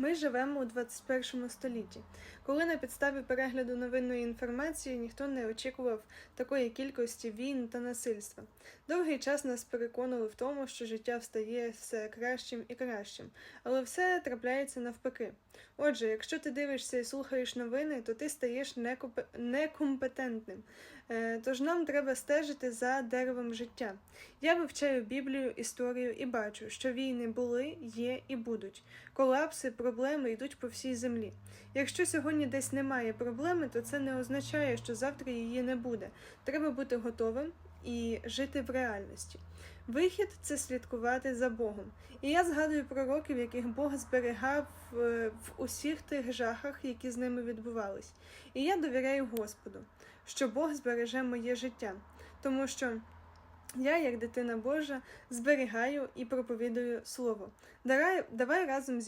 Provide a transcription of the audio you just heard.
Ми живемо у 21 столітті, коли на підставі перегляду новинної інформації ніхто не очікував такої кількості війн та насильства. Довгий час нас переконували в тому, що життя встає все кращим і кращим, але все трапляється навпаки. Отже, якщо ти дивишся і слухаєш новини, то ти стаєш некомпетентним. Е, Тож нам треба стежити за деревом життя. Я вивчаю Біблію, історію і бачу, що війни були, є і будуть. Колапси, проблеми йдуть по всій землі. Якщо сьогодні десь немає проблеми, то це не означає, що завтра її не буде. Треба бути готовим і жити в реальності. Вихід це слідкувати за Богом. І я згадую пророків, яких Бог зберігав е, в усіх тих жахах, які з ними відбувались. І я довіряю Господу, що Бог збереже моє життя, тому що я, як дитина Божа, зберігаю і проповідую Слово. Давай, разом зі